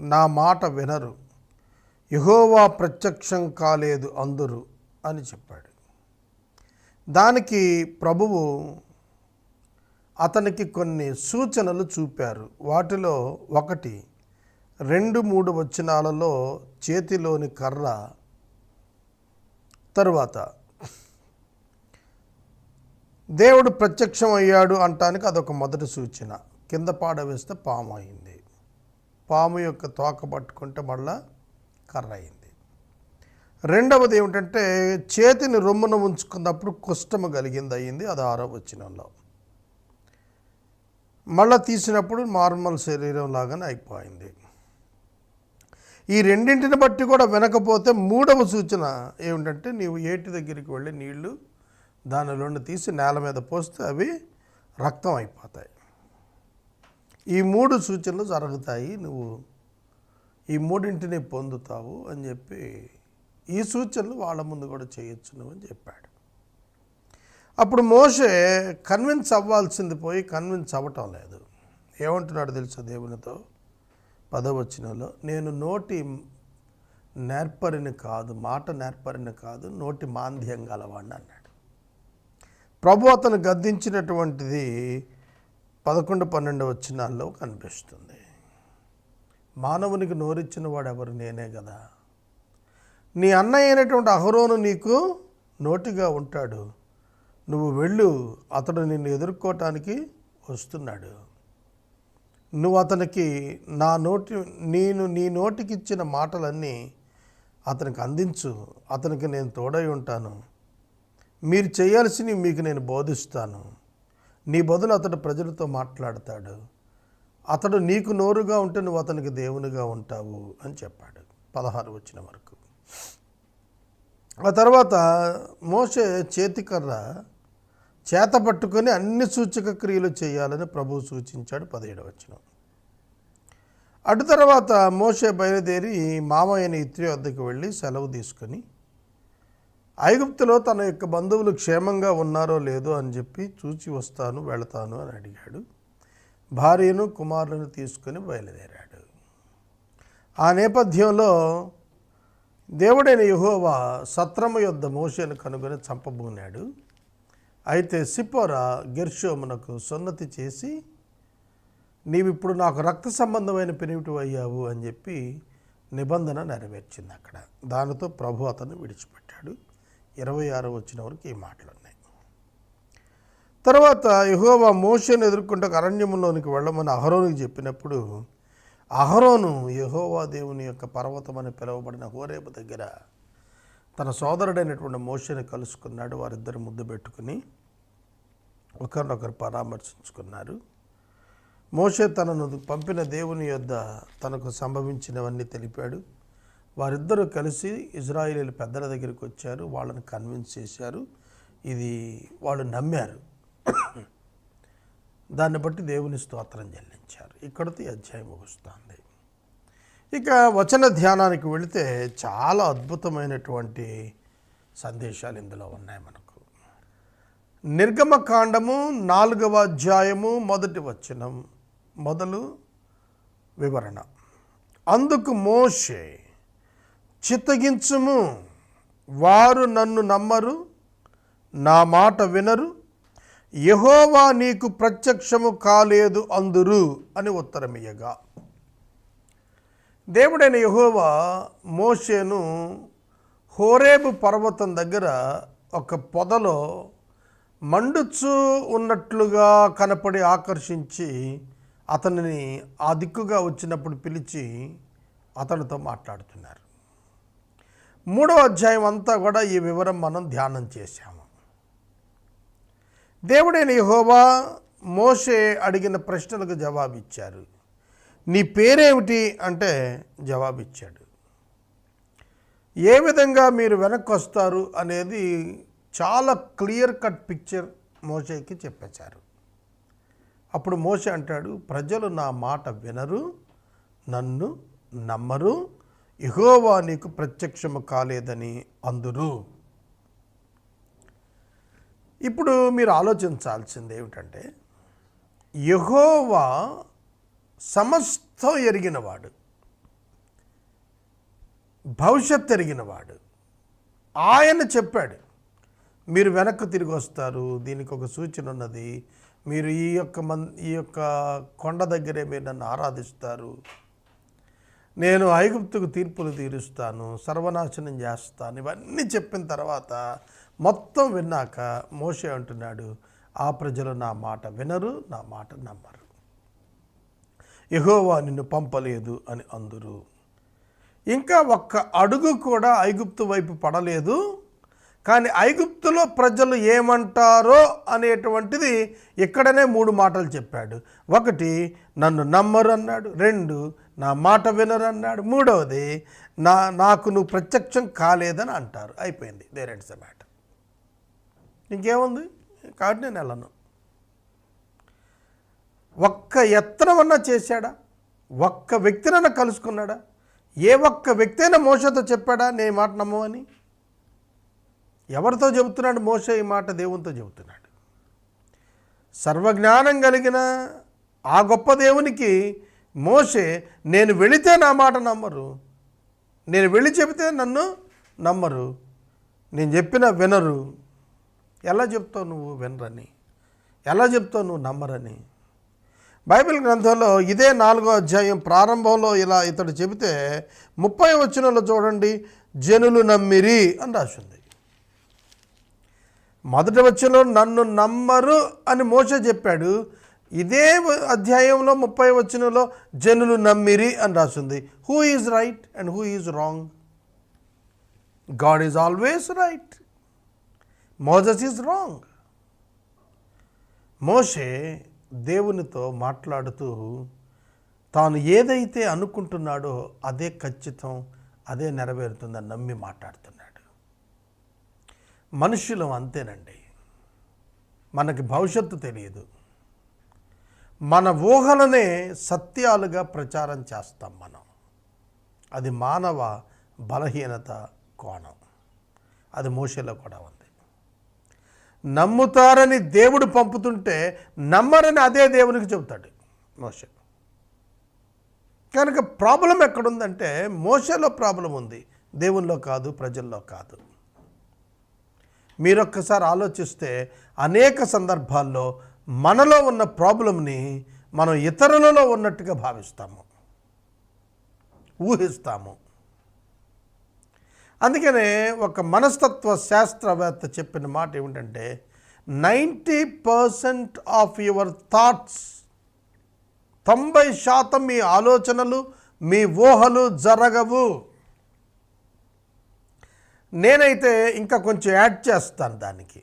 నా మాట వినరు. యహోవా ప్రత్యక్షం కాలేదు అందరు అని చెప్పాడు. దానికి ప్రభువు అతనికి కొన్ని సూచనలు చూపారు. వాటిలో ఒకటి రెండు మూడు వచనాలలో చేతిలోని కర్ర. తరువాత దేవుడు ప్రత్యక్షం అయ్యాడు అంటానికి అదొక మొదటి సూచన. కింద పాడవేస్తే పాము అయింది. పాము యొక్క తోక పట్టుకుంటే మళ్ళా కర్ర అయింది రెండవది ఏమిటంటే చేతిని రొమ్మున ఉంచుకున్నప్పుడు కుష్టము కలిగింది అయింది అది ఆరో వచ్చినంలో మళ్ళీ తీసినప్పుడు నార్మల్ శరీరం లాగానే అయిపోయింది. ఈ రెండింటిని బట్టి కూడా వినకపోతే మూడవ సూచన ఏమిటంటే నీవు ఏటి దగ్గరికి వెళ్ళి నీళ్ళు దానిలోని తీసి నేల మీద పోస్తే అవి రక్తం అయిపోతాయి. ఈ మూడు సూచనలు జరుగుతాయి. నువ్వు ఈ మూడింటిని పొందుతావు అని చెప్పి ఈ సూచనలు వాళ్ళ ముందు కూడా చేయొచ్చు నువ్వు అని చెప్పాడు. అప్పుడు మోషే కన్విన్స్ అవ్వాల్సింది పోయి కన్విన్స్ అవ్వటం లేదు. ఏమంటున్నాడు తెలుసా దేవునితో? పదవచనంలో నేను నోటి నేర్పరిని కాదు మాట నేర్పరిని కాదు నోటి మాంద్యం గలవాడిని అన్నాడు. ప్రభు అతను గద్దించినటువంటిది పదకొండు పన్నెండు వచ్చినాల్లో కనిపిస్తుంది. మానవునికి నోరిచ్చిన వాడు ఎవరు నేనే కదా. నీ అన్నయ్య అయినటువంటి అహరోను నీకు నోటిగా ఉంటాడు. నువ్వు వెళ్ళు అతడు నిన్ను ఎదుర్కోవటానికి వస్తున్నాడు. నువ్వు అతనికి నా నోటి నేను నీ నోటికి ఇచ్చిన మాటలన్నీ అతనికి అందించు అతనికి నేను తోడై ఉంటాను. మీరు చేయాల్సినవి మీకు నేను బోధిస్తాను. నీ బదులు అతడు ప్రజలతో మాట్లాడతాడు. అతడు నీకు నోరుగా ఉంటే నువ్వు అతనికి దేవునిగా ఉంటావు అని చెప్పాడు. పదహారు వచ్చిన వరకు. ఆ తర్వాత మోసే చేతికర్ర చేత పట్టుకొని అన్ని సూచక క్రియలు చేయాలని ప్రభువు సూచించాడు. పదిహేడు వచ్చిన అటు తర్వాత మోసే బయలుదేరి మామయ్యని ఇత్రి వద్దకు వెళ్ళి సెలవు తీసుకొని ఐగుప్తులో తన యొక్క బంధువులు క్షేమంగా ఉన్నారో లేదో అని చెప్పి చూచి వస్తాను వెళతాను అని అడిగాడు. భార్యను కుమారులను తీసుకొని బయలుదేరాడు. ఆ నేపథ్యంలో దేవుడైన యహోవా సత్రము యొద్ద మోషను కనుగొని చంపబోనాడు. అయితే సిపోరా గెర్షోమునకు సున్నతి చేసి నీవిప్పుడు నాకు రక్త సంబంధమైన పెనిమిటి అయ్యావు అని చెప్పి నిబంధన నెరవేర్చింది అక్కడ. దానితో ప్రభు అతను విడిచిపెట్టాడు. ఇరవై ఆరు వచ్చిన వరకు ఈ మాటలు ఉన్నాయి తర్వాత యహోవా మోషన్ ఎదుర్కొంటే అరణ్యంలోనికి వెళ్ళమని అహరోనికి చెప్పినప్పుడు అహరోను యహోవా దేవుని యొక్క పర్వతం అని పిలువబడిన హోరేపు దగ్గర తన సోదరుడైనటువంటి మోషని కలుసుకున్నాడు. వారిద్దరు ముద్దు పెట్టుకుని ఒకరినొకరు పరామర్శించుకున్నారు. మోషే తనను పంపిన దేవుని యొద్ద తనకు సంభవించినవన్నీ తెలిపాడు. వారిద్దరూ కలిసి ఇజ్రాయిలీల పెద్దల దగ్గరికి వచ్చారు. వాళ్ళని కన్విన్స్ చేశారు. ఇది వాళ్ళు నమ్మారు. దాన్ని బట్టి దేవుని స్తోత్రం చెల్లించారు. ఇక్కడితో ఈ అధ్యాయం ముగుస్తుంది. ఇక వచన ధ్యానానికి వెళితే చాలా అద్భుతమైనటువంటి సందేశాలు ఇందులో ఉన్నాయి మనకు. నిర్గమకాండము నాలుగవ అధ్యాయము మొదటి వచనం మొదలు వివరణ. అందుకు మోషే చిత్తగించుము. వారు నన్ను నమ్మరు నా మాట వినరు. యహోవా నీకు ప్రత్యక్షము కాలేదు అందురు అని ఉత్తరమియ్యగా. దేవుడైన యహోవా మోషేను హోరేబు పర్వతం దగ్గర ఒక పొదలో మండుచు ఉన్నట్లుగా కనపడి ఆకర్షించి అతనిని ఆ దిక్కుగా వచ్చినప్పుడు పిలిచి అతనితో మాట్లాడుతున్నారు. మూడవ అధ్యాయం అంతా కూడా ఈ వివరం మనం ధ్యానం చేశాము. దేవుడైన యెహోవా మోషే అడిగిన ప్రశ్నలకు జవాబిచ్చారు. నీ పేరేమిటి? అంటే జవాబిచ్చాడు. ఏ విధంగా మీరు వెనక్కి వస్తారు అనేది చాలా క్లియర్ కట్ పిక్చర్ మోషేకి చెప్పేశారు. అప్పుడు మోషే అంటాడు ప్రజలు నా మాట వినరు నన్ను నమ్మరు యెహోవా నీకు ప్రత్యక్షము కాలేదని అందురు. ఇప్పుడు మీరు ఆలోచించాల్సింది ఏమిటంటే యహోవా సమస్తం ఎరిగినవాడు భవిష్యత్ ఎరిగినవాడు. ఆయన చెప్పాడు మీరు వెనక్కు తిరిగి వస్తారు దీనికి ఒక సూచన ఉన్నది మీరు ఈ యొక్క మన్ ఈ యొక్క కొండ దగ్గరే మీరు నన్ను ఆరాధిస్తారు నేను ఐగుప్తుకు తీర్పులు తీరుస్తాను సర్వనాశనం చేస్తాను. ఇవన్నీ చెప్పిన తర్వాత మొత్తం విన్నాక మోషే అంటున్నాడు ఆ ప్రజలు నా మాట వినరు నా మాట నమ్మరు. ఎహోవా నిన్ను పంపలేదు అని అందురు. ఇంకా ఒక్క అడుగు కూడా ఐగుప్తు వైపు పడలేదు. కానీ ఐగుప్తులో ప్రజలు ఏమంటారో అనేటువంటిది ఇక్కడనే మూడు మాటలు చెప్పాడు. ఒకటి నన్ను నమ్మరు అన్నాడు. రెండు నా మాట వినరన్నాడు. మూడవది నా నాకు నువ్వు ప్రత్యక్షం కాలేదని అంటారు. అయిపోయింది. దేర్ ఎండ్స్ ద మ్యాటర్ ఇంకేముంది? కాబట్టి నేను వెళ్ళను. ఒక్క ఎత్తనమన్నా చేశాడా? ఒక్క వ్యక్తినన్నా కలుసుకున్నాడా? ఏ ఒక్క వ్యక్తి అయినా మోసతో చెప్పాడా? నే మాట నమ్మవని ఎవరితో చెబుతున్నాడు మోస ఈ మాట? దేవునితో చెబుతున్నాడు. సర్వజ్ఞానం కలిగిన ఆ గొప్ప దేవునికి మోసే నేను వెళితే నా మాట నమ్మరు. నేను వెళ్ళి చెబితే నన్ను నమ్మరు. నేను చెప్పిన వినరు. ఎలా చెప్తావు నువ్వు వినరని? ఎలా చెప్తావు నువ్వు నమ్మరని? బైబిల్ గ్రంథంలో ఇదే నాలుగో అధ్యాయం ప్రారంభంలో ఇలా ఇతడు చెబితే ముప్పై వచ్చినలో చూడండి జనులు నమ్మిరి అని రాసింది. మొదటి వచ్చిన నన్ను నమ్మరు అని మోస చెప్పాడు. ఇదే అధ్యాయంలో ముప్పై వచ్చినలో జనులు నమ్మిరి అని రాసింది. Who is right and who is wrong God is always right Moses is wrong Moshe దేవునితో మాట్లాడుతూ తాను ఏదైతే అనుకుంటున్నాడో అదే ఖచ్చితం అదే నెరవేరుతుందని నమ్మి మాట్లాడుతున్నాడు. మనుషులం అంతేనండి. మనకి భవిష్యత్తు తెలియదు. మన ఊహలనే సత్యాలుగా ప్రచారం చేస్తాం మనం. అది మానవ బలహీనత కోణం. అది మోషేలో కూడా ఉంది. నమ్ముతారని దేవుడు పంపుతుంటే నమ్మరని అదే దేవునికి చెబుతాడు మోస కనుక ప్రాబ్లం ఎక్కడుందంటే మోసలో ప్రాబ్లం ఉంది. దేవుల్లో కాదు ప్రజల్లో కాదు. మీరొక్కసారి ఆలోచిస్తే అనేక సందర్భాల్లో మనలో ఉన్న ప్రాబ్లంని మనం ఇతరులలో ఉన్నట్టుగా భావిస్తాము. ఊహిస్తాము. అందుకనే ఒక మనస్తత్వ శాస్త్రవేత్త చెప్పిన మాట ఏమిటంటే ninety percent of your thoughts తొంభై శాతం మీ ఆలోచనలు మీ ఊహలు జరగవు. నేనైతే ఇంకా కొంచెం యాడ్ చేస్తాను దానికి.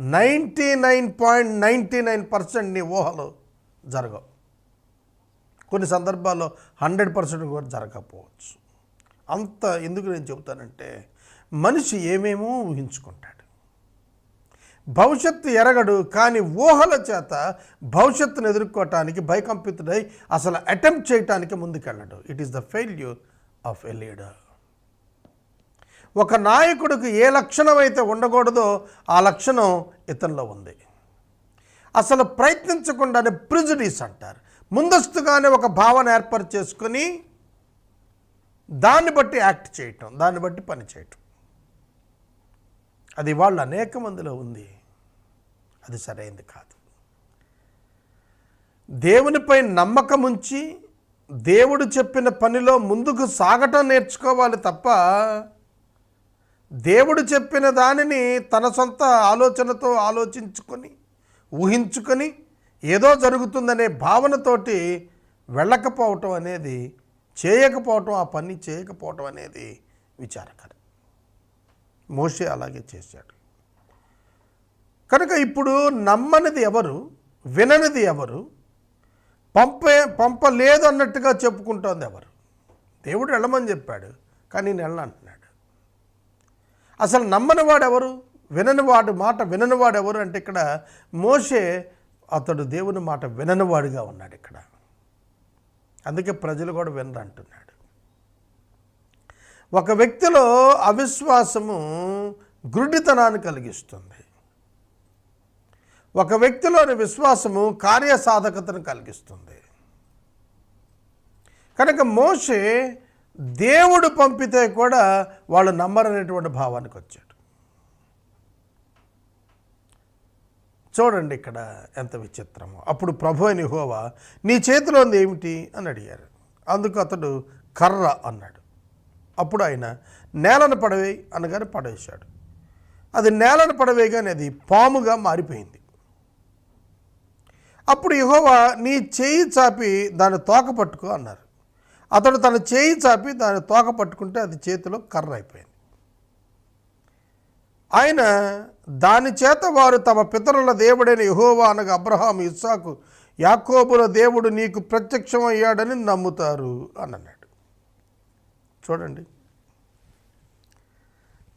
Ninety nine point ninety nine percent నీ ఊహలు జరగవు. కొన్ని సందర్భాల్లో హండ్రెడ్ పర్సెంట్ కూడా జరగకపోవచ్చు. అంత ఎందుకు నేను చెబుతానంటే మనిషి ఏమేమో ఊహించుకుంటాడు. భవిష్యత్తు ఎరగడు కానీ ఊహల చేత భవిష్యత్తును ఎదుర్కోవటానికి భయకంపితుడై అసలు అటెంప్ట్ చేయటానికి ముందుకెళ్ళడు. It is the failure of a leader ఒక నాయకుడికి ఏ లక్షణం అయితే ఉండకూడదో ఆ లక్షణం ఇతనిలో ఉంది. అసలు ప్రయత్నించకుండానే ప్రిజుడీస్ అంటారు. ముందస్తుగానే ఒక భావన ఏర్పాటు చేసుకొని దాన్ని బట్టి యాక్ట్ చేయటం దాన్ని బట్టి పని చేయటం. అది వాళ్ళు అనేక మందిలో ఉంది. అది సరైంది కాదు. దేవునిపై నమ్మకం ఉంచి దేవుడు చెప్పిన పనిలో ముందుకు సాగటం నేర్చుకోవాలి తప్ప దేవుడు చెప్పిన దానిని తన సొంత ఆలోచనతో ఆలోచించుకొని ఊహించుకొని ఏదో జరుగుతుందనే భావనతోటి వెళ్ళకపోవటం అనేది చేయకపోవటం ఆ పని చేయకపోవటం అనేది విచారకరం. మోషే అలాగే చేశాడు. కనుక ఇప్పుడు నమ్మనిది ఎవరు విననిది ఎవరు పంపే పంపలేదు అన్నట్టుగా చెప్పుకుంటోంది ఎవరు? దేవుడు వెళ్ళమని చెప్పాడు కానీ నేను వెళ్ళను. అసలు నమ్మనివాడు ఎవరు? విననివాడు మాట విననివాడు ఎవరు అంటే ఇక్కడ మోషే అతడు దేవుని మాట విననివాడుగా ఉన్నాడు ఇక్కడ. అందుకే ప్రజలు కూడా వినరు అంటున్నాడు. ఒక వ్యక్తిలో అవిశ్వాసము గురుడితనాన్ని కలిగిస్తుంది. ఒక వ్యక్తిలోని విశ్వాసము కార్యసాధకతను కలిగిస్తుంది. కనుక మోషే దేవుడు పంపితే కూడా వాళ్ళు నమ్మరనేటువంటి భావానికి వచ్చాడు. చూడండి ఇక్కడ ఎంత విచిత్రమో. అప్పుడు ప్రభు అని హోవా నీ చేతిలో ఉంది ఏమిటి? అని అడిగారు. అందుకు అతడు కర్ర అన్నాడు. అప్పుడు ఆయన నేలను పడవేయి అనగానే పడవేశాడు అది నేలను పడవేయగానే అది పాముగా మారిపోయింది. అప్పుడు యహోవా నీ చేయి చాపి దాని తోక పట్టుకో అన్నారు. అతడు తన చేయి చాపి దాని తోక పట్టుకుంటే అది చేతిలో కర్ర అయిపోయింది. ఆయన దాని చేత వారు తమ పితరుల దేవుడైన యహోవా అనగా అబ్రహాం ఇస్సాకు యాకోబుల దేవుడు నీకు ప్రత్యక్షమయ్యాడని నమ్ముతారు అని అన్నాడు. చూడండి.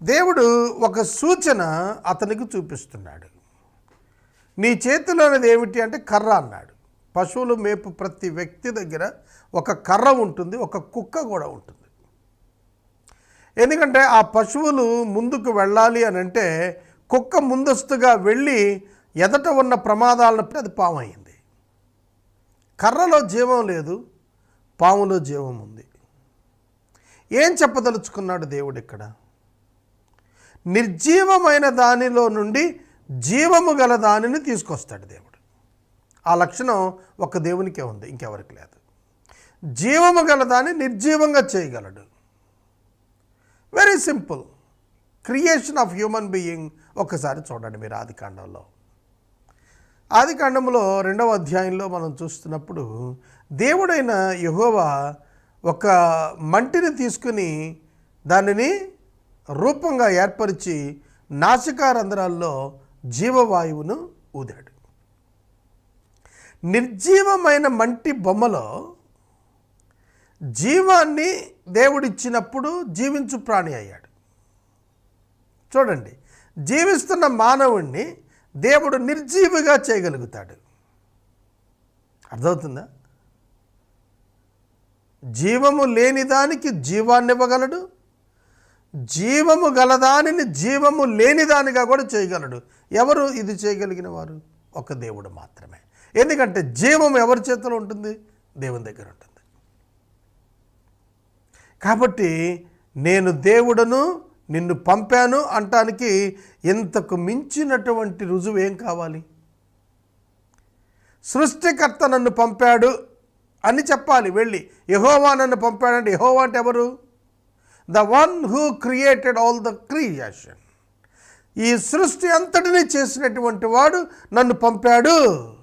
దేవుడు ఒక సూచన అతనికి చూపిస్తున్నాడు. నీ చేతిలోనిది ఏమిటి అంటే కర్ర అన్నాడు. పశువులు మేపు ప్రతి వ్యక్తి దగ్గర ఒక కర్ర ఉంటుంది ఒక కుక్క కూడా ఉంటుంది. ఎందుకంటే ఆ పశువులు ముందుకు వెళ్ళాలి అని అంటే కుక్క ముందస్తుగా వెళ్ళి ఎదట ఉన్న ప్రమాదాలను అది పామైంది కర్రలో జీవం లేదు పాములో జీవం ఉంది. ఏం చెప్పదలుచుకున్నాడు దేవుడు ఇక్కడ? నిర్జీవమైన దానిలో నుండి జీవము గల దానిని తీసుకొస్తాడు దేవుడు. ఆ లక్షణం ఒక దేవునికే ఉంది ఇంకెవరికి లేదు. జీవము గల దాన్ని నిర్జీవంగా చేయగలడు. Very simple creation of human being ఒక్కసారి చూడండి మీరు ఆది కాండంలో. ఆది కాండంలో రెండవ అధ్యాయంలో మనం చూస్తున్నప్పుడు దేవుడైన యహోవా ఒక మంటిని తీసుకుని దానిని రూపంగా ఏర్పరిచి నాసికారంధ్రాల్లో జీవవాయువును ఊదాడు. నిర్జీవమైన మంటి బొమ్మలో జీవాన్ని దేవుడిచ్చినప్పుడు జీవించు ప్రాణి అయ్యాడు. చూడండి జీవిస్తున్న మానవుణ్ణి దేవుడు నిర్జీవిగా చేయగలుగుతాడు. అర్థమవుతుందా? జీవము లేని దానికి జీవాన్ని ఇవ్వగలడు. జీవము గలదానిని జీవము లేనిదానిగా కూడా చేయగలడు. ఎవరు ఇది చేయగలిగిన వారు? ఒక దేవుడు మాత్రమే. ఎందుకంటే జీవం ఎవరి చేతిలో ఉంటుంది? దేవుని దగ్గర ఉంటుంది. కాబట్టి నేను దేవుడను నిన్ను పంపాను అంటానికి ఇంతకు మించినటువంటి రుజువు ఏం కావాలి? సృష్టికర్త నన్ను పంపాడు అని చెప్పాలి వెళ్ళి. యహోవా నన్ను పంపాడంటే యహోవా అంటే ఎవరు? The one who created all the creation. ఈ సృష్టి అంతటినీ చేసినటువంటి వాడు నన్ను పంపాడు.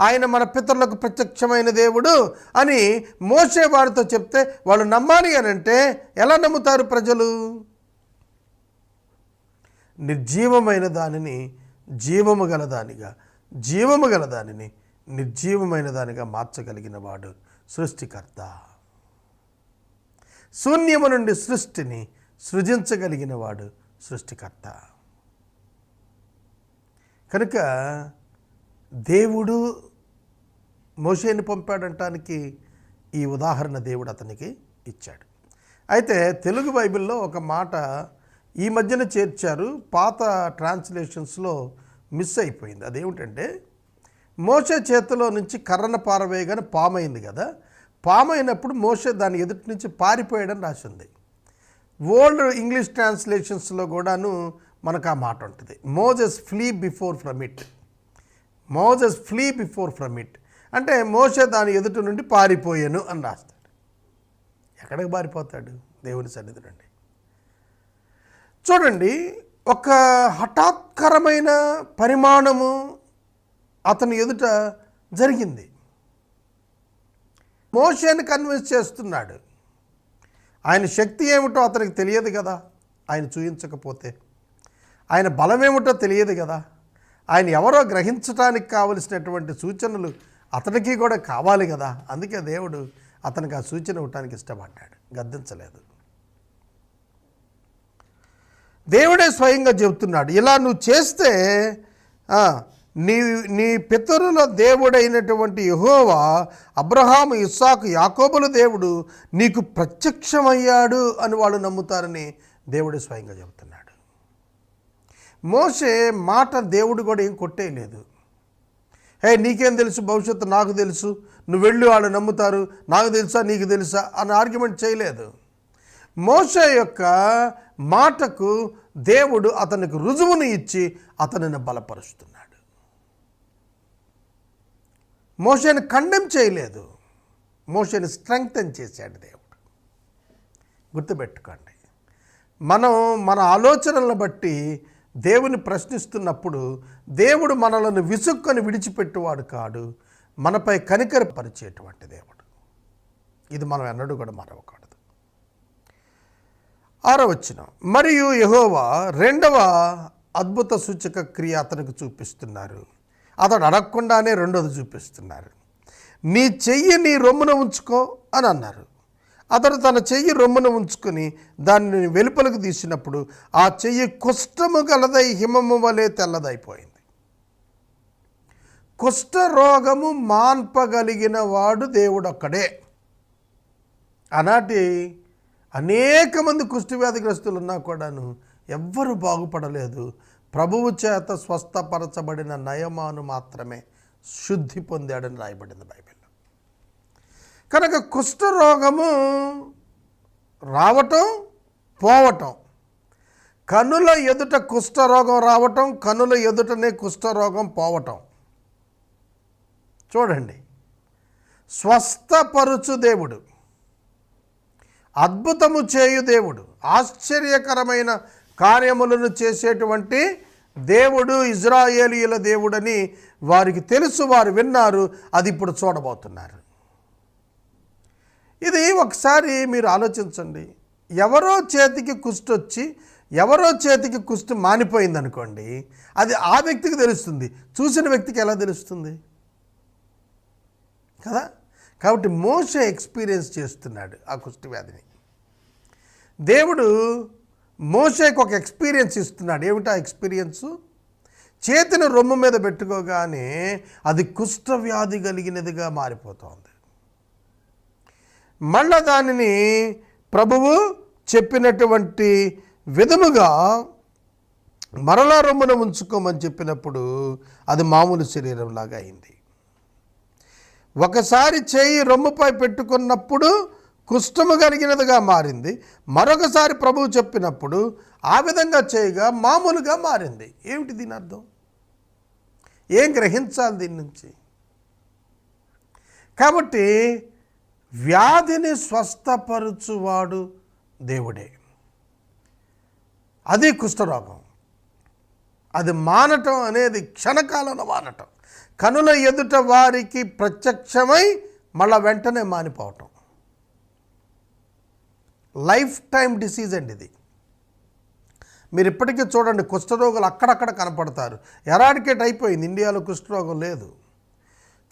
ఆయన మన పితరులకు ప్రత్యక్షమైన దేవుడు అని మోసే వారితో చెప్తే వాళ్ళు నమ్మాలి అని అంటే ఎలా నమ్ముతారు ప్రజలు? నిర్జీవమైన దానిని జీవము గల దానిగా జీవము గల దానిని నిర్జీవమైన దానిగా మార్చగలిగిన వాడు సృష్టికర్త. శూన్యము నుండి సృష్టిని సృజించగలిగిన వాడు సృష్టికర్త. కనుక దేవుడు మోషేని పంపాడంటానికి ఈ ఉదాహరణ దేవుడు అతనికి ఇచ్చాడు. అయితే తెలుగు బైబిల్లో ఒక మాట ఈ మధ్యన చేర్చారు పాత ట్రాన్స్లేషన్స్లో మిస్ అయిపోయింది. అదేమిటంటే మోసే చేతిలో నుంచి కర్రన పారవేయగానే పామైంది కదా. పామైనప్పుడు మోసే దాని ఎదుటి నుంచి పారిపోయాడని రాసింది. ఓల్డ్ ఇంగ్లీష్ ట్రాన్స్లేషన్స్లో కూడాను మనకు ఆ మాట ఉంటుంది. Moses flee before from it Moses flee before from it. అంటే మోస దాని ఎదుట నుండి పారిపోయాను అని రాస్తాడు. ఎక్కడికి పారిపోతాడు? దేవుని సన్నిధి నుండి. చూడండి ఒక హఠాత్కరమైన పరిమాణము అతని ఎదుట జరిగింది. మోషేని కన్విన్స్ చేస్తున్నాడు. ఆయన శక్తి ఏమిటో అతనికి తెలియదు కదా. ఆయన చూయించకపోతే. ఆయన బలం ఏమిటో తెలియదు కదా. ఆయన ఎవరో గ్రహించటానికి కావలసినటువంటి సూచనలు అతనికి కూడా కావాలి కదా. అందుకే దేవుడు అతనికి ఆ సూచన ఇవ్వటానికి ఇష్టపడ్డాడు. గద్దించలేదు. దేవుడే స్వయంగా చెబుతున్నాడు ఇలా నువ్వు చేస్తే నీ నీ పితరుల దేవుడైనటువంటి యహోవా అబ్రహాము ఇస్సాకు యాకోబుల దేవుడు నీకు ప్రత్యక్షమయ్యాడు అని వాళ్ళు నమ్ముతారని దేవుడే స్వయంగా చెబుతున్నాడు. మోసే మాట దేవుడు కూడా ఏం కొట్టేయలేదు. హే నీకేం తెలుసు? భవిష్యత్తు నాకు తెలుసు. నువ్వు వెళ్ళి వాళ్ళు నమ్ముతారు. నాకు తెలుసా? నీకు తెలుసా? అని ఆర్గ్యుమెంట్ చేయలేదు. మోస యొక్క మాటకు దేవుడు అతనికి రుజువును ఇచ్చి అతనిని బలపరుస్తున్నాడు. మోషని ఖండం చేయలేదు. మోషని స్ట్రెంగ్తన్ చేశాడు దేవుడు. గుర్తుపెట్టుకోండి. మనం మన ఆలోచనలను బట్టి దేవుని ప్రశ్నిస్తున్నప్పుడు దేవుడు మనలను విసుక్కొని విడిచిపెట్టేవాడు కాడు మనపై కనికరపరిచేటువంటి దేవుడు. ఇది మనం ఎన్నడూ కూడా మరవకూడదు. ఆరో వచ్చిన మరియు యహోవా రెండవ అద్భుత సూచక క్రియ అతనికి చూపిస్తున్నారు. అతడు అడగకుండానే రెండోది చూపిస్తున్నారు. నీ చెయ్యి నీ రొమ్మున ఉంచుకో అని అన్నారు. అతడు తన చెయ్యి రొమ్మున ఉంచుకొని దానిని వెలుపలకు తీసినప్పుడు ఆ చెయ్యి కుష్టము గలదై హిమము వలె తెల్లదైపోయింది. కుష్ఠరోగము మాన్పగలిగిన వాడు దేవుడొక్కడే. ఆనాటి అనేక మంది కుష్ఠవ్యాధిగ్రస్తులు ఉన్నా కూడాను ఎవ్వరు బాగుపడలేదు. ప్రభువు చేత స్వస్థపరచబడిన నయమాను మాత్రమే శుద్ధి పొందాడని రాయబడింది బైబిల్లో కనుక కుష్ఠరోగము రావటం పోవటం. కనుల ఎదుట కుష్ఠరోగం రావటం కనుల ఎదుటనే కుష్ఠరోగం పోవటం. చూడండి. స్వస్థపరుచు దేవుడు. అద్భుతము చేయు దేవుడు. ఆశ్చర్యకరమైన కార్యములను చేసేటువంటి దేవుడు ఇజ్రాయేలీల దేవుడని వారికి తెలుసు వారు విన్నారు అది ఇప్పుడు చూడబోతున్నారు. ఇది ఒకసారి మీరు ఆలోచించండి. ఎవరో చేతికి కుష్టొచ్చి ఎవరో చేతికి కుష్టి మానిపోయింది అనుకోండి అది ఆ వ్యక్తికి తెలుస్తుంది. చూసిన వ్యక్తికి ఎలా తెలుస్తుంది? కదా? కాబట్టి మోస ఎక్స్పీరియన్స్ చేస్తున్నాడు ఆ కుష్టి వ్యాధిని. దేవుడు మోసేకు ఒక ఎక్స్పీరియన్స్ ఇస్తున్నాడు. ఏమిటా ఎక్స్పీరియన్సు? చేతిని రొమ్ము మీద పెట్టుకోగానే అది కుష్ఠవ్యాధి కలిగినదిగా మారిపోతోంది. మళ్ళా దానిని ప్రభువు చెప్పినటువంటి విధముగా మరలా రొమ్మున ఉంచుకోమని చెప్పినప్పుడు అది మామూలు శరీరంలాగా అయింది. ఒకసారి చేయి రొమ్ముపై పెట్టుకున్నప్పుడు కుష్టము కలిగినదిగా మారింది. మరొకసారి ప్రభువు చెప్పినప్పుడు ఆ విధంగా చేయగా మామూలుగా మారింది. ఏమిటి దీని అర్థం? ఏం గ్రహించాలి దీని నుంచి? కాబట్టి వ్యాధిని స్వస్థపరుచువాడు దేవుడే. అది కుష్ఠరోగం. అది మానటం అనేది క్షణకాలంలో మానటం. కనుల ఎదుట వారికి ప్రత్యక్షమై మళ్ళా వెంటనే మానిపోవటం. లైఫ్ టైం డిసీజ్ అండి ఇది. మీరు ఇప్పటికీ చూడండి కుష్ఠరోగులు అక్కడక్కడ కనపడతారు. ఎరాడికేట్ అయిపోయింది. ఇండియాలో కుష్ఠరోగం లేదు.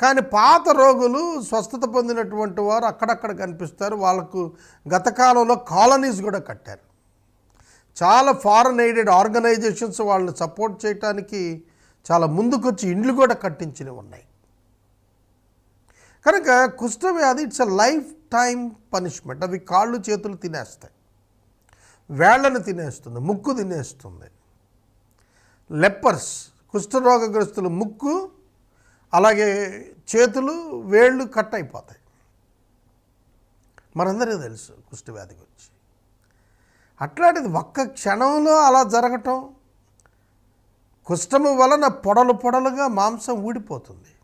కానీ పాత రోగులు స్వస్థత పొందినటువంటి వారు అక్కడక్కడ కనిపిస్తారు. వాళ్ళకు గత కాలంలో కాలనీస్ కూడా కట్టారు. చాలా ఫారెన్ ఎయిడెడ్ ఆర్గనైజేషన్స్ వాళ్ళని సపోర్ట్ చేయడానికి చాలా ముందుకొచ్చి ఇండ్లు కూడా కట్టించినవి ఉన్నాయి. కనుక కుష్ఠవ్యాధి it's a life time punishment. అవి కాళ్ళు చేతులు తినేస్తాయి. వేళ్ళను తినేస్తుంది ముక్కు తినేస్తుంది. లెప్పర్స్ కుష్ఠరోగగ్రస్తులు ముక్కు అలాగే చేతులు వేళ్ళు కట్ అయిపోతాయి. మనందరికీ తెలుసు కుష్ఠవ్యాధి గురించి. అట్లాంటిది ఒక్క క్షణంలో అలా జరగటం కుష్టము వలన పొడలు పొడలుగా మాంసం ఊడిపోతుంది.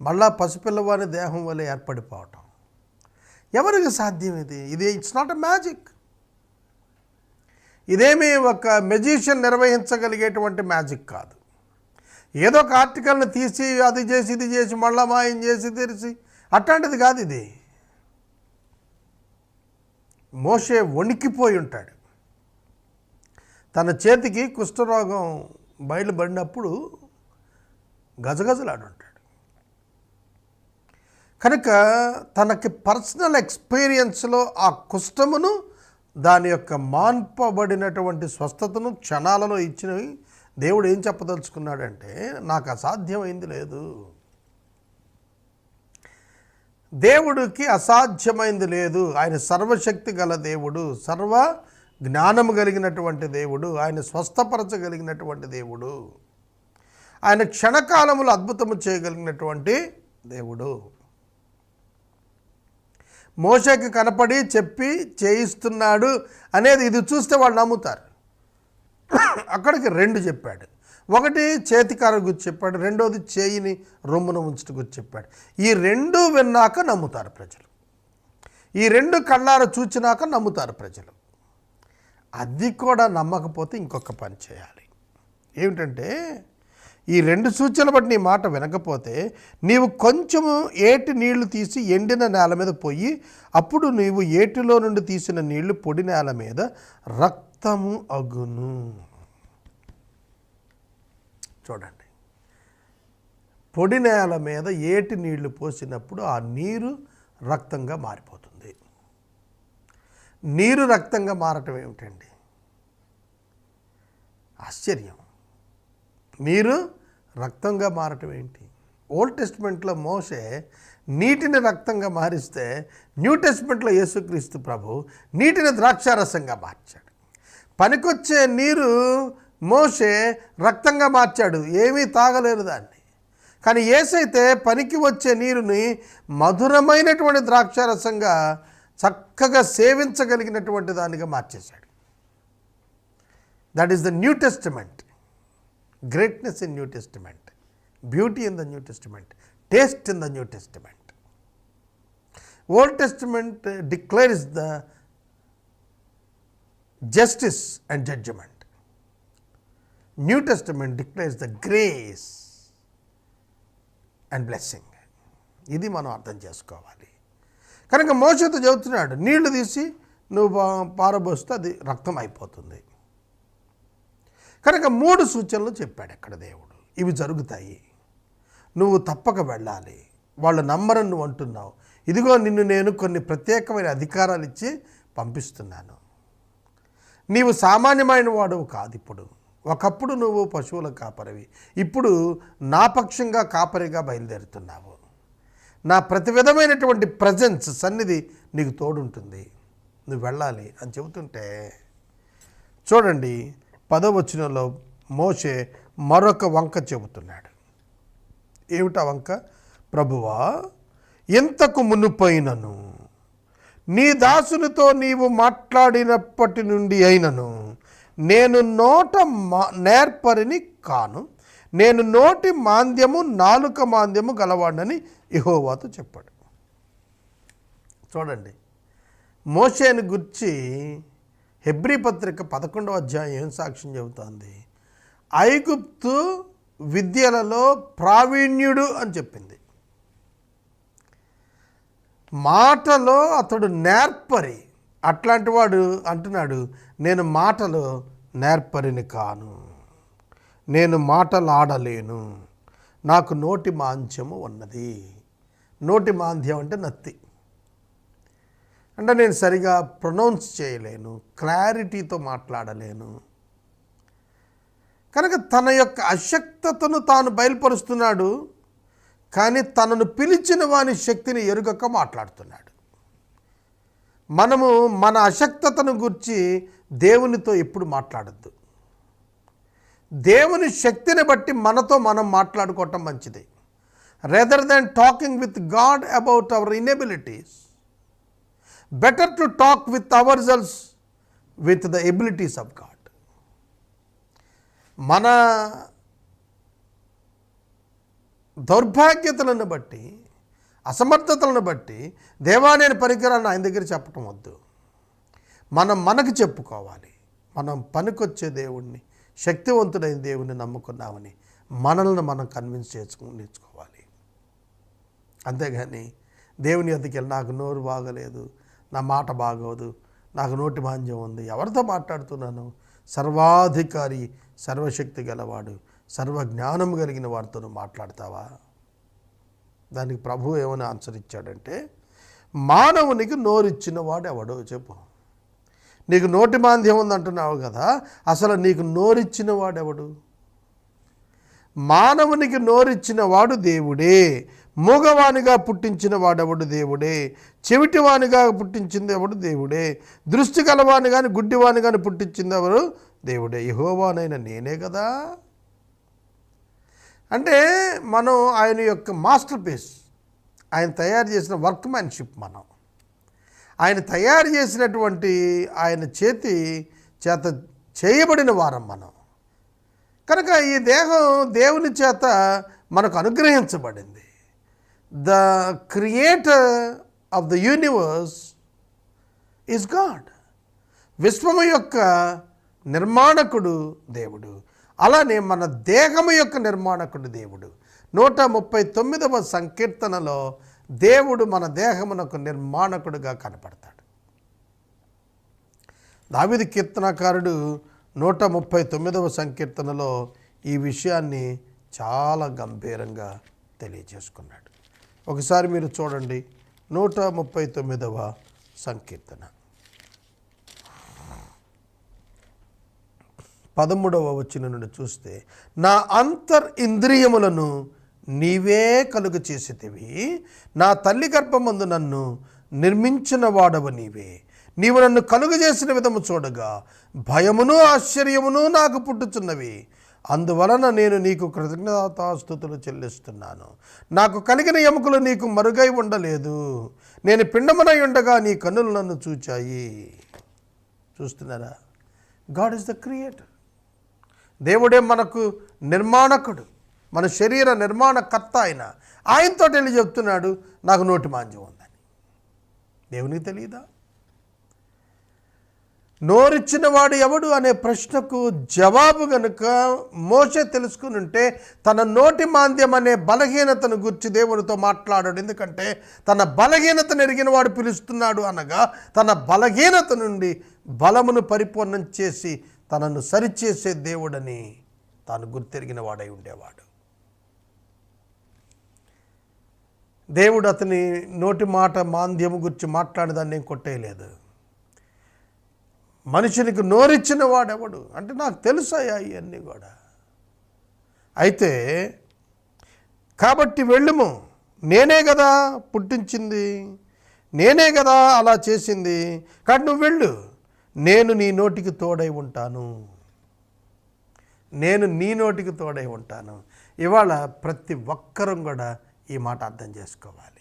మళ్ళా పసిపిల్లవారి దేహం వల్ల ఏర్పడిపోవటం. ఎవరికి సాధ్యం ఇది? ఇది ఇట్స్ నాట్ ఎ మ్యాజిక్ ఇదేమీ ఒక మెజిషియన్ నిర్వహించగలిగేటువంటి మ్యాజిక్ కాదు. ఏదో ఒక ఆర్టికల్ని తీసి అది చేసి ఇది చేసి మళ్ళా మాయం చేసి తెరిచి అట్లాంటిది కాదు ఇది. మోషే వణికిపోయి ఉంటాడు. తన చేతికి కుష్ఠరోగం బయలుపడినప్పుడు గజగజలాడుంటాడు కనుక తనకి పర్సనల్ ఎక్స్పీరియన్స్లో ఆ కుష్టమును దాని యొక్క మాన్పబడినటువంటి స్వస్థతను క్షణాలలో ఇచ్చినవి దేవుడు ఏం చెప్పదలుచుకున్నాడంటే నాకు అసాధ్యమైంది లేదు. దేవుడికి అసాధ్యమైంది లేదు. ఆయన సర్వశక్తి గల దేవుడు సర్వ జ్ఞానము కలిగినటువంటి దేవుడు ఆయన స్వస్థపరచగలిగినటువంటి దేవుడు. ఆయన క్షణకాలములు అద్భుతము చేయగలిగినటువంటి దేవుడు. మోషకి కనపడి చెప్పి చేయిస్తున్నాడు అనేది ఇది చూస్తే వాళ్ళు నమ్ముతారు. అక్కడికి రెండు చెప్పాడు. ఒకటి చేతికార గురించి చెప్పాడు రెండోది చేయిని రొమ్మున ఉంచుట గురించి చెప్పాడు. ఈ రెండు విన్నాక నమ్ముతారు ప్రజలు. ఈ రెండు కళ్ళార చూచినాక నమ్ముతారు ప్రజలు. అది కూడా నమ్మకపోతే ఇంకొక పని చేయాలి. ఏమిటంటే ఈ రెండు సూచనలు బట్టి నీ మాట వినకపోతే నీవు కొంచెము ఏటి నీళ్ళు తీసి ఎండిన నేల మీద పోయి అప్పుడు నీవు ఏటిలో నుండి తీసిన నీళ్ళు పొడి నేల మీద రక్తము అగును. చూడండి. పొడి నేల మీద ఏటి నీళ్ళు పోసినప్పుడు ఆ నీరు రక్తంగా మారిపోతుంది. నీరు రక్తంగా మారటం ఏమిటండి? ఆశ్చర్యం. నీరు రక్తంగా మారటం ఏంటి? ఓల్డ్ టెస్ట్మెంట్లో మోసే నీటిని రక్తంగా మారిస్తే న్యూ టెస్ట్మెంట్లో యేసుక్రీస్తు ప్రభు నీటిని ద్రాక్షారసంగా మార్చాడు. పనికొచ్చే నీరు మోసే రక్తంగా మార్చాడు. ఏమీ తాగలేరు దాన్ని. కానీ ఏసైతే పనికి వచ్చే నీరుని మధురమైనటువంటి ద్రాక్షారసంగా చక్కగా సేవించగలిగినటువంటి దానిగా మార్చేశాడు. That is the new testament greatness in new testament beauty in the new testament taste in the new testament old testament declares the justice and judgement new testament declares the grace and blessing ఇది మనం అర్థం చేసుకోవాలి. కనుక మోసతో చెబుతున్నాడు నీళ్ళు తీసి నువ్వు పారబోస్తే అది రక్తం అయిపోతుంది. కనుక మూడు సూచనలు చెప్పాడు అక్కడ దేవుడు. ఇవి జరుగుతాయి. నువ్వు తప్పక వెళ్ళాలి. వాళ్ళు నమ్మరని నువ్వు అంటున్నావు. ఇదిగో నిన్ను నేను కొన్ని ప్రత్యేకమైన అధికారాలు ఇచ్చి పంపిస్తున్నాను. నీవు సామాన్యమైన వాడు కాదు ఇప్పుడు ఒకప్పుడు నువ్వు పశువుల కాపరివి. ఇప్పుడు నా పక్షంగా కాపరిగా బయలుదేరుతున్నావు. నా ప్రతి విధమైనటువంటి ప్రజెన్స్ సన్నిధి నీకు తోడుంటుంది. నువ్వు వెళ్ళాలి అని చెబుతుంటే చూడండి పదవచనంలో మోషే మరొక వంక చెబుతున్నాడు. ఏమిటా వంక? ప్రభువా ఎంతకు మునుపోయినను నీ దాసునితో నీవు మాట్లాడినప్పటి నుండి అయినను నేను నోట మా నేర్పరిని కాను. నేను నోటి మాంద్యము నాలుక మాంద్యము గలవాడని ఇహోవాతో చెప్పాడు. చూడండి మోషేని గుర్చి హెబ్రీ పత్రిక పదకొండవ అధ్యాయం ఏం సాక్ష్యం చెబుతోంది? ఐగుప్తు విద్యలలో ప్రావీణ్యుడు అని చెప్పింది. మాటలో అతడు నేర్పరి. అట్లాంటి వాడు అంటున్నాడు నేను మాటలో నేర్పరిని కాను. నేను మాటలు ఆడలేను నాకు నోటి మాంద్యము ఉన్నది. నోటి మాంద్యం అంటే నత్తి. అంటే నేను సరిగా ప్రొనౌన్స్ చేయలేను క్లారిటీతో మాట్లాడలేను. కనుక తన యొక్క అశక్తతను తాను బయలుపరుస్తున్నాడు కానీ తనను పిలిచిన వాని శక్తిని ఎరుగక మాట్లాడుతున్నాడు. మనము మన అశక్తతను గురించి దేవునితో ఎప్పుడు మాట్లాడద్దు. దేవుని శక్తిని బట్టి మనతో మనం మాట్లాడుకోవటం మంచిది. Rather than talking with God about our inabilities better to talk with our selves with the abilities of God మన దౌర్భాగ్యతలను బట్టి అసమర్థతలను బట్టి దేవా పరికరాన్ని ఆయన దగ్గర చెప్పటం వద్దు. మనం మనకు చెప్పుకోవాలి. మనం పనికొచ్చే దేవుణ్ణి శక్తివంతుడైన దేవుణ్ణి నమ్ముకున్నామని మనల్ని మనం కన్విన్స్ చేసుకుని నేర్చుకోవాలి. అంతేగాని దేవుని ఎద్దకి నాకు నోరు బాగలేదు నా మాట బాగోదు నాకు నోటి మాంద్యం ఉంది ఎవరితో మాట్లాడుతున్నాను? సర్వాధికారి సర్వశక్తి గలవాడు సర్వజ్ఞానం కలిగిన వారితో మాట్లాడతావా? దానికి ప్రభు ఏమని ఆన్సర్ ఇచ్చాడంటే మానవునికి నోరిచ్చిన వాడు ఎవడో చెప్పు. నీకు నోటి మాంద్యం ఉందంటున్నావు కదా అసలు నీకు నోరిచ్చిన వాడెవడు? మానవునికి నోరిచ్చిన వాడు దేవుడే మూగవానిగా పుట్టించిన వాడెవడు దేవుడే చెవిటివానిగా పుట్టించింది ఎవడు దేవుడే దృష్టి గలవాని కానీ గుడ్డివాని కానీ పుట్టించింది ఎవరు దేవుడే? యహోవానైనా నేనే కదా. అంటే మనం ఆయన యొక్క మాస్టర్ పీస్ ఆయన తయారు చేసిన వర్క్ మ్యాన్షిప్ మనం. ఆయన తయారు చేసినటువంటి ఆయన చేతి చేత చేయబడిన వారం మనం. కనుక ఈ దేహం దేవుని చేత మనకు అనుగ్రహించబడింది. The creator of the universe is God. విశ్వము యొక్క నిర్మాణకుడు దేవుడు. అలానే మన దేహము యొక్క నిర్మాణకుడు దేవుడు. నూట ముప్పై తొమ్మిదవ సంకీర్తనలో దేవుడు మన దేహమునకు నిర్మాణకుడుగా కనపడతాడు. దావిది కీర్తనకారుడు నూట ముప్పై తొమ్మిదవ సంకీర్తనలో ఈ విషయాన్ని చాలా గంభీరంగా తెలియజేసుకున్నాడు. ఒకసారి మీరు చూడండి నూట ముప్పై తొమ్మిదవ సంకీర్తన. పదమూడవ వచ్చిన నుండి చూస్తే నా అంతర్ ఇంద్రియములను నీవే కలుగు చేసేటివి. నా తల్లి గర్భమందు నన్ను నిర్మించిన వాడవ నీవే. నీవు నన్ను కలుగు చేసిన విధము చూడగా భయమును ఆశ్చర్యమును నాకు పుట్టుచున్నవి. అందువలన నేను నీకు కృతజ్ఞతాస్థుతులు చెల్లిస్తున్నాను. నాకు కలిగిన ఎముకలు నీకు మరుగై ఉండలేదు. నేను పిండమునై ఉండగా నీ కన్నులు నన్ను చూచాయి. చూస్తున్నారా? గాడ్ ఇస్ ద క్రియేటర్ దేవుడే మనకు నిర్మాణకుడు. మన శరీర నిర్మాణకర్త ఆయన. ఆయనతో వెళ్ళి చెప్తున్నాడు నాకు నోటి మాంద్యం ఉందని. దేవునికి తెలియదా నోరిచ్చిన వాడు ఎవడు అనే ప్రశ్నకు జవాబు గనుక మోసే తెలుసుకుని ఉంటే తన నోటి మాంద్యం అనే బలహీనతను గుర్చి దేవుడితో మాట్లాడాడు. ఎందుకంటే తన బలహీనతను ఎరిగిన వాడు పిలుస్తున్నాడు అనగా తన బలహీనత నుండి బలమును పరిపూర్ణం చేసి తనను సరిచేసే దేవుడని తాను గుర్తెరిగిన వాడై ఉండేవాడు. దేవుడు అతని నోటి మాట మాంద్యము గురించి మాట్లాడేదాన్ని నేను కొట్టేయలేదు. మనుషునికి నోరిచ్చిన వాడెవడు? అంటే నాకు తెలుసాయా ఇవన్నీ కూడా? అయితే కాబట్టి వెళ్ళుము. నేనే కదా పుట్టించింది. నేనే కదా అలా చేసింది. కాబట్టి నువ్వు వెళ్ళు. నేను నీ నోటికి తోడై ఉంటాను. నేను నీ నోటికి తోడై ఉంటాను. ఇవాళ ప్రతి ఒక్కరం కూడా ఈ మాట అర్థం చేసుకోవాలి.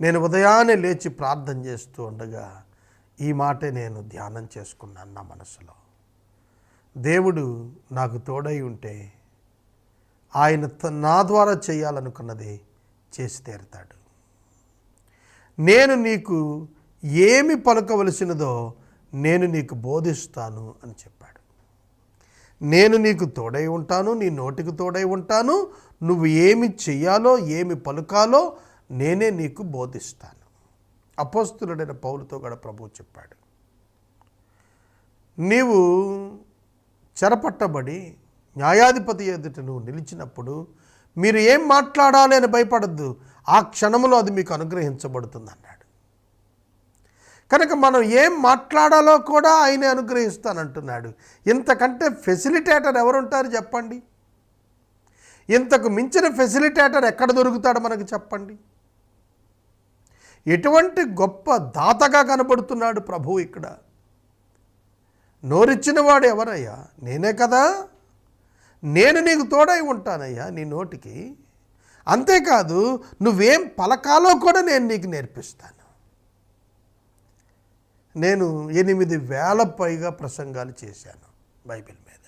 నేను ఉదయాన్నే లేచి ప్రార్థన చేస్తూ ఉండగా ఈ మాటే నేను ధ్యానం చేసుకున్నాను నా మనసులో. దేవుడు నాకు తోడై ఉంటే ఆయన త- నా ద్వారా చేయాలనుకున్నది చేసి తీరుతాడు. నేను నీకు ఏమి పలకవలసినదో నేను నీకు బోధిస్తాను అని చెప్పాడు. నేను నీకు తోడై ఉంటాను నీ నోటికి తోడై ఉంటాను నువ్వు ఏమి చెయ్యాలో ఏమి పలుకాలో నేనే నీకు బోధిస్తాను. అపోస్తులుడైన పౌలతో కూడా ప్రభువు చెప్పాడు. నీవు చెరపట్టబడి న్యాయాధిపతి ఎదుట నువ్వు నిలిచినప్పుడు మీరు ఏం మాట్లాడాలి అని భయపడద్దు. ఆ క్షణంలో అది మీకు అనుగ్రహించబడుతుంది అన్నాడు కనుక మనం ఏం మాట్లాడాలో కూడా ఆయనే అనుగ్రహిస్తానంటున్నాడు. ఇంతకంటే ఫెసిలిటేటర్ ఎవరుంటారు చెప్పండి? ఇంతకు మించిన ఫెసిలిటేటర్ ఎక్కడ దొరుకుతాడు మనకు చెప్పండి? ఎటువంటి గొప్ప దాతగా కనబడుతున్నాడు ప్రభువు ఇక్కడ. నోరిచ్చిన వాడు ఎవరయ్యా? నేనే కదా. నేను నీకు తోడై ఉంటానయ్యా నీ నోటికి. అంతేకాదు నువ్వేం పలకాలో కూడా నేను నీకు నేర్పిస్తాను. నేను ఎనిమిది వేల పైగా ప్రసంగాలు చేశాను బైబిల్ మీద.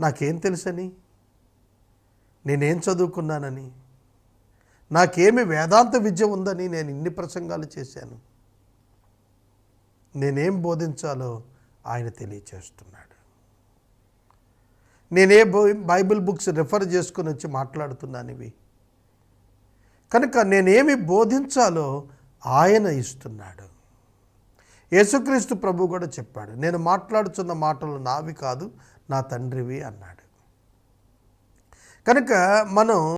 నాకేం తెలుసని? నేనేం చదువుకున్నానని? నాకేమి వేదాంత విద్య ఉందని నేను ఇన్ని ప్రసంగాలు చేశాను? నేనేం బోధించాలో ఆయన తెలియచేస్తున్నాడు. నేనే బైబిల్ బుక్స్ రిఫర్ చేసుకుని వచ్చి మాట్లాడుతున్నాను ఇవి కనుక నేనేమి బోధించాలో ఆయన ఇస్తున్నాడు. యేసుక్రీస్తు ప్రభు కూడా చెప్పాడు నేను మాట్లాడుతున్న మాటలు నావి కాదు నా తండ్రివి అన్నాడు. కనుక మనం